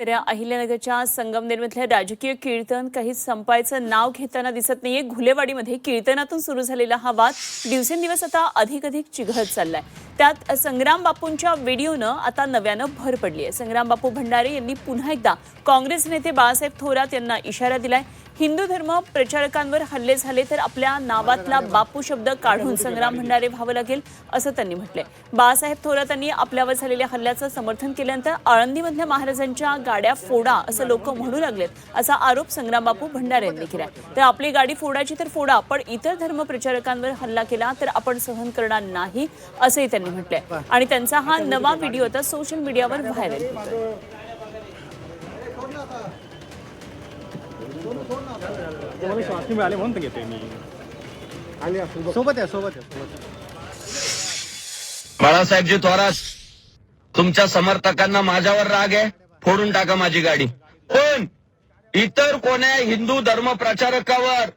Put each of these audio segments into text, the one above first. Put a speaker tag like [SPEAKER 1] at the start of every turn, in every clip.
[SPEAKER 1] तर अहिल्यानगरच्या संगमनेरमधलं राजकीय कीर्तन काही संपायचं नाव घेताना दिसत नाहीये. घुलेवाडीमध्ये कीर्तनातून सुरू झालेला हा वाद दिवसेंदिवस आता अधिक अधिक चिघळत चाललाय. त्यात संग्राम बापूंच्या व्हिडिओनं आता नव्यानं भर पडली आहे संग्राम बापू भंडारे यांनी पुन्हा एकदा काँग्रेस नेते बाळासाहेब थोरात यांना इशारा दिलाय. हिंदू धर्म प्रचारकांवर हल्ले झाले तर आपल्या नावातला बापू शब्द काढून संग्राम भंडारे व्हावं लागेल असं त्यांनी म्हटलंय. बाळासाहेब थोरातांनी आपल्यावर झालेल्या हल्ल्याचं समर्थन केल्यानंतर आळंदीमधल्या महाराजांच्या गाड्या फोडा असं लोक म्हणू लागलेत असा आरोप संग्राम बापू भंडारे यांनी केलाय. तर आपली गाडी फोडायची तर फोडा पण इतर धर्म प्रचारकांवर हल्ला केला तर आपण सहन करणार नाही असंही त्यांनी म्हटलंय. आणि त्यांचा हा नवा व्हिडिओ आता सोशल मीडियावर व्हायरल होतोय.
[SPEAKER 2] तुम्हाला श्वास मिळाले म्हणून घेते मी आले सोबत आहे सोबत आहे.
[SPEAKER 3] बाळासाहेबजी थोरात तुमच्या समर्थकांना माझ्यावर राग आहे फोडून टाका माझी गाडी पण इतर कोण्या हिंदू धर्म प्रचारकावर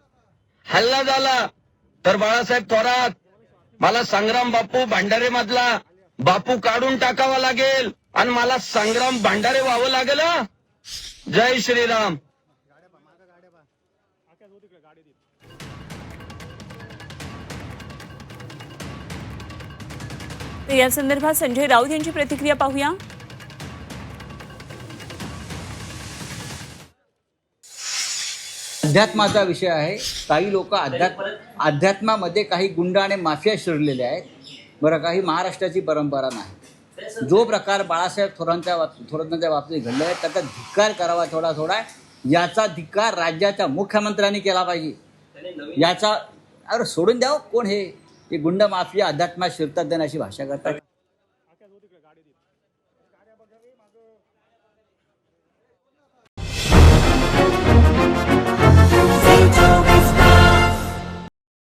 [SPEAKER 3] हल्ला झाला तर बाळासाहेब थोरात मला संग्राम बापू भांडारे मधला बापू काढून टाकावा लागेल आणि मला संग्राम भांडारे व्हावं लागेल जय श्रीराम हं?
[SPEAKER 1] श्रीराम तर या संदर्भात संजय राऊत यांची प्रतिक्रिया पाहूया.
[SPEAKER 4] अध्यात्माचा विषय आहे. काही लोक अध्यात्म अध्यात्मामध्ये काही गुंड आणि माफिया शिरलेले आहेत. बरं काही महाराष्ट्राची परंपरा नाही. जो प्रकार बाळासाहेब थोरांच्या थोरांच्या बाबतीत घडला आहे त्याचा धिक्कार करावा थोडा थोडा याचा धिक्कार राज्याच्या मुख्यमंत्र्यांनी केला पाहिजे. याचा अरे सोडून द्यावं कोण हे? गुंड माफिया अध्यात्मात शिरतात देण्याची भाषा करतात.